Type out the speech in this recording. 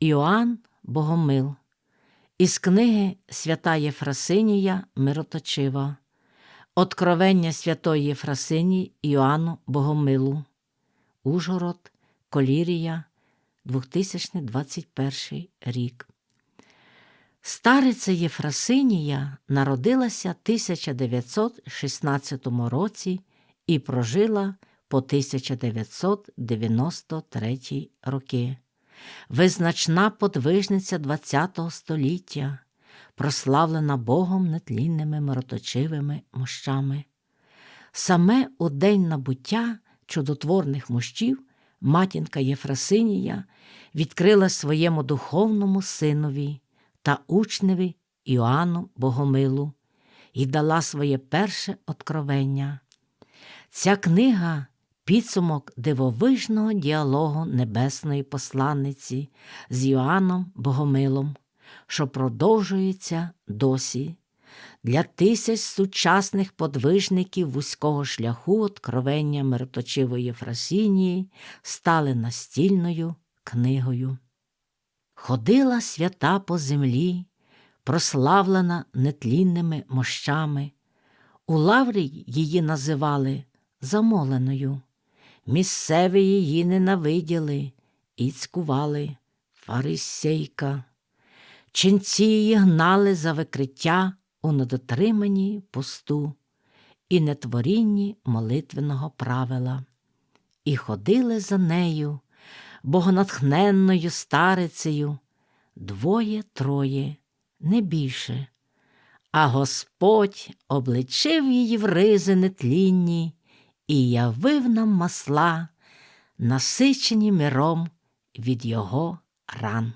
Іоанн Богомил. Із книги Свята Єфросинія Мироточива. Откровення святої Єфросинії Іоанну Богомилу. Ужгород, Колірія, 2021 рік. Стариця Єфросинія народилася 1916 році і прожила по 1993 роки. Визначна подвижниця ХХ століття, прославлена Богом нетлінними мироточивими мощами. Саме у день набуття чудотворних мощів матінка Єфросинія відкрила своєму духовному синові та учневі Іоанну Богомилу і дала своє перше откровення. Ця книга підсумок дивовижного діалогу небесної посланниці з Йоанном Богомилом, що продовжується досі. Для тисяч сучасних подвижників вузького шляху откровення мироточивої Єфросинії стали настільною книгою. Ходила свята по землі, прославлена нетлінними мощами. У лаврі її називали замоленою. Місцеві її ненавиділи і цькували фарисейка. Ченці її гнали за викриття у недотриманні посту і нетворінні молитвеного правила, і ходили за нею, богонатхненною старицею, двоє-троє, не більше. А Господь обличив її в ризи нетлінні і явив нам масла, насичені миром від його ран.